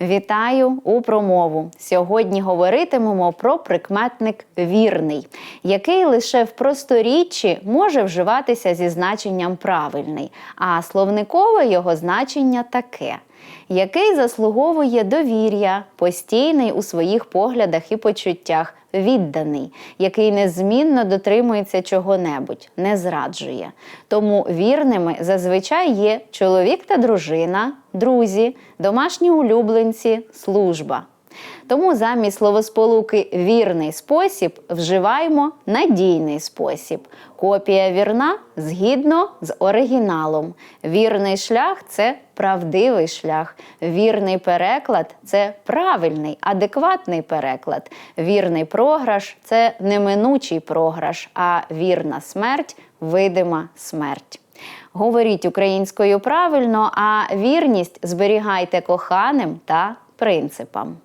Вітаю у промову. Сьогодні говоритимемо про прикметник вірний, який лише в просторіччі може вживатися зі значенням правильний, а словникове його значення таке. Який заслуговує довір'я, постійний у своїх поглядах і почуттях, відданий, який незмінно дотримується чого-небудь, не зраджує. Тому вірними зазвичай є чоловік та дружина, друзі, домашні улюбленці, служба. Тому замість словосполуки вірний спосіб вживаємо надійний спосіб. Копія вірна згідно з оригіналом. Вірний шлях це правдивий шлях. Вірний переклад це правильний, адекватний переклад. Вірний програш це неминучий програш, а вірна смерть видима смерть. Говоріть українською правильно, а вірність зберігайте коханим та принципам.